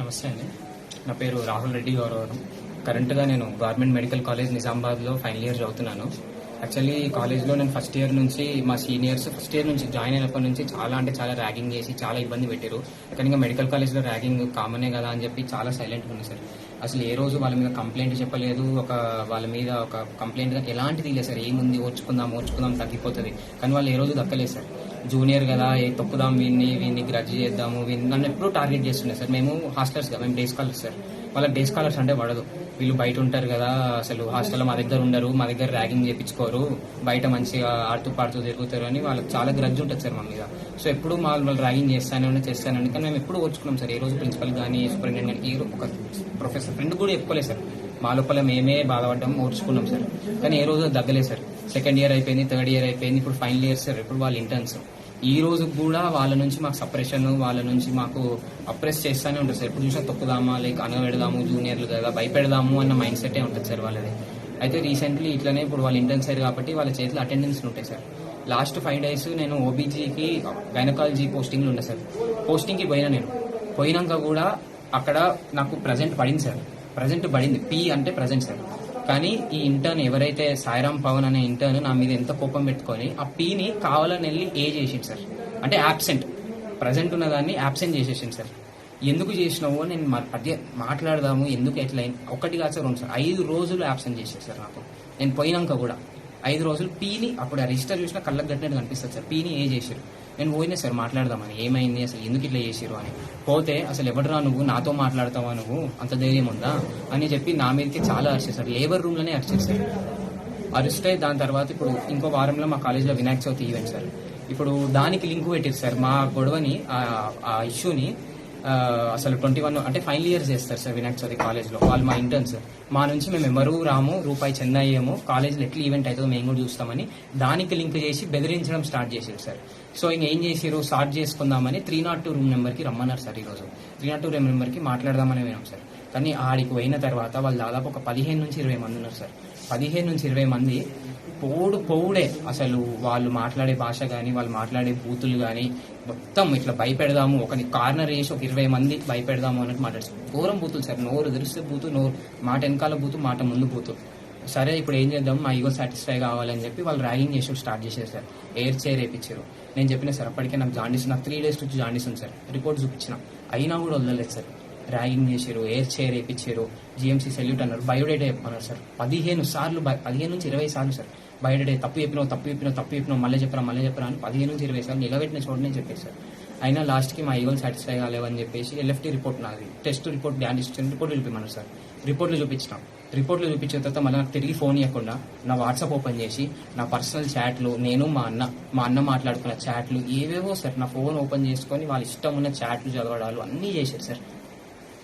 నమస్తే అండి. నా పేరు రాహుల్ రెడ్డి గౌరవరం. కరెంట్గా నేను గవర్నమెంట్ మెడికల్ కాలేజ్ నిజామాబాద్లో ఫైనల్ ఇయర్ చదువుతున్నాను. యాక్చువల్లీ కాలేజ్లో నేను ఫస్ట్ ఇయర్ నుంచి మా సీనియర్స్ ఫస్ట్ ఇయర్ నుంచి జాయిన్ అయినప్పటి నుంచి చాలా అంటే చాలా ర్యాగింగ్ చేసి చాలా ఇబ్బంది పెట్టారు. కానీ ఇంకా మెడికల్ కాలేజ్లో ర్యాగింగ్ కామనే కదా అని చెప్పి చాలా సైలెంట్గా ఉంది సార్. అసలు ఏ రోజు వాళ్ళ మీద కంప్లైంట్ చెప్పలేదు. ఒక వాళ్ళ మీద ఒక కంప్లైంట్ ఎలాంటిది లేదు సార్. ఏముంది? ఓర్చుకుందాం ఓర్చుకుందాం తగ్గిపోతుంది. కానీ వాళ్ళు ఏ రోజు దక్కలేదు సార్. జూనియర్ కదా ఏ తొక్కుదాం వీడిని వీడిని గ్రడ్జ్ చేద్దాము వీడిని నన్ను ఎప్పుడూ టార్గెట్ చేస్తుండే సార్. మేము హాస్టల్స్ కదా మేము డే స్కాలర్స్ సార్. వాళ్ళకి డే స్కాలర్స్ అంటే పడదు వీళ్ళు బయట ఉంటారు కదా అసలు హాస్టల్లో మా దగ్గర ఉండరు మా దగ్గర ర్యాగింగ్ చేయించుకోరు బయట మంచిగా ఆడుతూ పాడుతూ తిరుగుతారు అని వాళ్ళకి చాలా గ్రడ్జ్ ఉంటుంది సార్ మా మీద. సో ఎప్పుడు మా వాళ్ళు ర్యాగింగ్ చేస్తానని చేస్తానని కానీ మేము ఎప్పుడు ఓర్చుకున్నాం సార్. ఏ రోజు ప్రిన్సిపల్ కానీ సూపరింటెండెంట్ కానీ ఏ ఒక ప్రొఫెసర్ ఫ్రెండ్ కూడా చెప్పుకోలేదు సార్. మా లోపల మేమే బాధపడ్డాం ఓర్చుకున్నాం సార్. కానీ ఏ రోజు దగ్గలేదు సార్. సెకండ్ ఇయర్ అయిపోయింది థర్డ్ ఇయర్ అయిపోయింది ఇప్పుడు ఫైనల్ ఇయర్ సార్. ఇప్పుడు వాళ్ళు ఇంటర్న్స్. ఈ రోజు కూడా వాళ్ళ నుంచి మాకు సపరేషన్ వాళ్ళ నుంచి మాకు అప్రెస్ చేస్తానే ఉంటుంది సార్. ఎప్పుడు చూసినా తొక్కుదామా లేక అనగబెడదాము జూనియర్లు కదా భయపెడదాము అన్న మైండ్ సెటే ఉంటుంది సార్ వాళ్ళది. అయితే రీసెంట్లీ ఇట్లనే ఇప్పుడు వాళ్ళు ఇంటర్న్స్ అయ్యారు కాబట్టి వాళ్ళ చేతిలో అటెండెన్స్లు ఉంటాయి సార్. లాస్ట్ ఫైవ్ డేస్ నేను ఓబీజీకి గైనకాలజీ పోస్టింగ్లు ఉండే సార్. పోస్టింగ్కి పోయినా నేను. పోయినాక కూడా అక్కడ నాకు ప్రజెంట్ పడింది సార్. ప్రజెంట్ పడింది. పి అంటే ప్రజెంట్ సార్. కానీ ఈ ఇంటర్న్ ఎవరైతే సాయిరామ్ పవన్ అనే ఇంటర్న్ నా మీద ఎంత కోపం పెట్టుకొని ఆ పీని కావాలని వెళ్ళి ఏ చేసింది సార్. అంటే యాబ్సెంట్ ప్రజెంట్ ఉన్న దాన్ని యాబ్సెంట్ చేసేసింది సార్. ఎందుకు చేసినావు? నేను మా- మాట్లాడదాము. ఎందుకు ఎట్లా ఒకటి కాదు సార్ రెండు సార్. ఐదు రోజులు యాబ్సెంట్ చేసేది సార్ నాకు. నేను పోయినాక కూడా. ఐదు రోజులు పీని అప్పుడు ఆ రిజిస్టర్ చూసినా కళ్ళకు కట్టినట్టు కనిపిస్తుంది సార్. పీని ఏ చేశారు? నేను పోయినా సార్ మాట్లాడదామని. ఏమైంది అసలు? ఎందుకు ఇట్లా చేసిరు అని. పోతే అసలు ఎవడరా నువ్వు? నాతో మాట్లాడతావా నువ్వు? అంత ధైర్యం ఉందా? అని చెప్పి నా మీదకి చాలా అరిచారు లేబర్ రూమ్లోనే లోనే అరిచారు సార్. దాని తర్వాత ఇప్పుడు ఇంకో వారంలో మా కాలేజీలో వినాయక చవితి ఈవెంట్ సార్. ఇప్పుడు దానికి లింక్ పెట్టారు సార్. మా గొడవని ఆ- ఇష్యూని అసలు ట్వంటీ వన్ అంటే ఫైనల్ ఇయర్స్ చేస్తారు సార్ వినాయక్ చవితి కాలేజ్లో వాళ్ళు మా ఇంటర్న్స్ మా నుంచి మేము ఎవరు రాము రూపాయి చెందాయేమో కాలేజ్లో ఎట్లా ఈవెంట్ అవుతుందో మేము కూడా చూస్తామని దానికి లింక్ చేసి బెదిరించడం స్టార్ట్ చేశారు సార్. సో ఇంక ఏం చేసారు స్టార్ట్ చేసుకుందామని త్రీ నాట్ టూ రూమ్ నెంబర్కి రమ్మన్నారు సార్ ఈరోజు. త్రీ నాట్ టూ రూమ్ నెంబర్కి మాట్లాడదామని వినాం సార్. కానీ ఆడికి పోయిన తర్వాత వాళ్ళు దాదాపు ఒక పదిహేను నుంచి ఇరవై మంది ఉన్నారు సార్. పదిహేను నుంచి ఇరవై మంది పోడు పోవుడే. అసలు వాళ్ళు మాట్లాడే భాష కానీ వాళ్ళు మాట్లాడే బూతులు కానీ మొత్తం ఇట్లా భయపెడదాము. ఒకని కార్నర్ వేసి ఒక ఇరవై మంది భయపెడదాము అన్నట్టు మాట్లాడుతుంది ఘోరం బూతులు సార్. నోరు తెరిస్తే బూతు నోరు మాట వెనకాల బూతు మాట ముందు బూతు. సరే ఇప్పుడు ఏం చేద్దాం? మా ఈగో సాటిస్ఫై కావాలని చెప్పి వాళ్ళు ర్యాగింగ్ చేసి స్టార్ట్ చేశారు సార్. ఎయిర్ చైర్ వేయించారు నేను చెప్పిన సార్ అప్పటికే నాకు జాండీస్ నాకు త్రీ డేస్ నుంచి జాండీస్ ఉంది సార్. రిపోర్ట్ చూపించిన. అయినా కూడా వదలలేదు సార్. ర్యాగింగ్ చేశారు ఎయిర్ చైర్ వేయించారు జిఎంసీ సెల్యూట్ అన్నారు బయోడేటా చెప్పన్నారు సార్. పదిహేను సార్లు పదిహేను నుంచి ఇరవై సార్లు సార్. బయోడేటా తప్పు చెప్పినావు తప్పు చెప్పినావు తప్పు చెప్పినావు మళ్ళీ చెప్పరా మళ్ళీ చెప్పరా అని పదిహేను నుంచి ఇరవై సార్లు నిలబెట్టిన చోటనే చెప్పేసి సార్. అయినా లాస్ట్కి మా ఈగోలు సాటిస్ఫై కాలేవని చెప్పేసి ఎల్ఎఫ్టీ రిపోర్ట్ నాది. టెస్ట్ రిపోర్ట్ డాండీస్ రిపోర్ట్ చూపించమన్నారు సార్. రిపోర్ట్లు చూపించినాం. రిపోర్ట్లు చూపించిన తర్వాత మళ్ళీ నాకు తిరిగి ఫోన్ ఇవ్వకుండా నా వాట్సాప్ ఓపెన్ చేసి నా పర్సనల్ చాట్లు నేను మా అన్న మా అన్న మాట్లాడుకున్న చాట్లు ఏవేవో సార్ నా ఫోన్ ఓపెన్ చేసుకొని వాళ్ళ ఇష్టం ఉన్న చాట్లు చదవడాలు అన్నీ చేశారు సార్.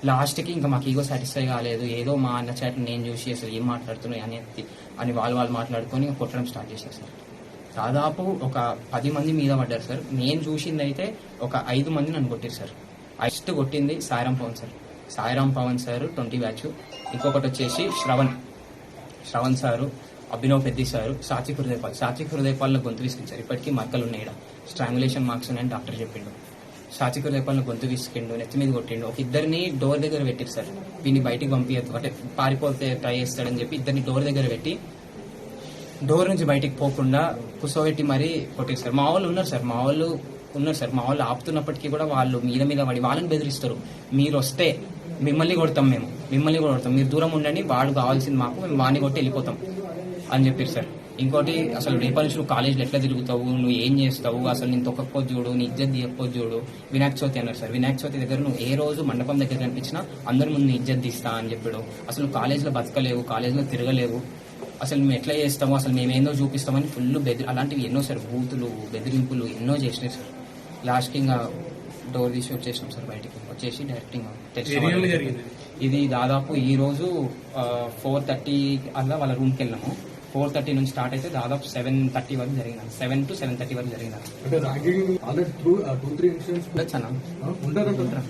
లాస్ట్కి ఇంకా మాకు ఈగో సాటిస్ఫై కాలేదు. ఏదో మా అన్న చాట్ నేను చూసి అసలు ఏం మాట్లాడుతున్నాయి అని అని వాళ్ళు వాళ్ళు మాట్లాడుకొని కొట్టడం స్టార్ట్ చేశారు సార్. దాదాపు ఒక పది మంది మీద పడ్డారు సార్. నేను చూసింది అయితే ఒక ఐదు మంది నన్ను కొట్టారు సార్. ఫస్ట్ కొట్టింది Sairam Pavan sir. Sairam Pavan sir twenty batch. ఇంకొకటి వచ్చేసి Shravan. Shravan sir Abhinav Peddi sir Satvik Hrudayapal. Satvik హృదయపాల్లో గొంతు విసిగించారు. ఇప్పటికీ మరకలు ఉన్నాయి స్ట్రాంగులేషన్ మార్క్స్ ఉన్నాయని డాక్టర్ చెప్పిండు. సాత్విక్ హృదయపాలను గొంతు విసికిండు నెత్తి మీద కొట్టిండు. ఒక ఇద్దరిని డోర్ దగ్గర పెట్టారు సార్. వీని బయటికి పంపించద్దు అంటే పారిపోతే ట్రై చేస్తాడని చెప్పి ఇద్దరిని డోర్ దగ్గర పెట్టి డోర్ నుంచి బయటికి పోకుండా కుసోబెట్టి మరీ కొట్టేస్తారు మా వాళ్ళు ఉన్నారు సార్. మా వాళ్ళు ఉన్నారు సార్. మా వాళ్ళు ఆపుతున్నప్పటికీ కూడా వాళ్ళు మీద మీద పడి వాళ్ళని బెదిరిస్తారు. మీరు వస్తే మిమ్మల్ని కొడతాం మేము. మిమ్మల్ని కూడా కొడతాం. మీరు దూరం ఉండండి. వాడు కావాల్సింది మాకు. మేము వాడిని కొట్టి వెళ్ళిపోతాం అని చెప్పారు సార్. ఇంకోటి అసలు రేపటి నుంచి నువ్వు కాలేజీలో ఎట్లా తిరుగుతావు? నువ్వు ఏం చేస్తావు? అసలు నేను తొక్కకపోతే చూడు నీ ఇజ్జత్ తీయకపోతే చూడు. వినాయక చవితి అన్నారు సార్. వినాయక చవితి దగ్గర నువ్వు ఏ రోజు మండపం దగ్గర కనిపించినా అందరి ముందు ఇజ్జత్ తీస్తా అని చెప్పాడు. అసలు నువ్వు కాలేజీలో బతకలేవు కాలేజీలో తిరగలేవు. అసలు మేము ఎట్లా చేస్తామో? అసలు మేమేందో చూపిస్తామని ఫుల్ బెదిరి అలాంటివి ఎన్నో సార్ బూతులు బెదిరింపులు ఎన్నో చేసినాయి సార్. లాస్ట్ ఇంకా డోర్ తీసి వచ్చేసినాం సార్ బయటికి. వచ్చేసి డైరెక్ట్? ఇది దాదాపు ఈ రోజు ఫోర్ థర్టీ అలా వాళ్ళ రూమ్కి వెళ్ళాము ఫోర్ థర్టీ నుంచి స్టార్ట్ అయితే దాదాపు సెవెన్ థర్టీ వరకు జరిగింది సెవెన్ టు సెవెన్ థర్టీ వరకు జరిగింది అంటే ragging already two two three incidents ఉండొచ్చు అన్న. ఉంటారంటారా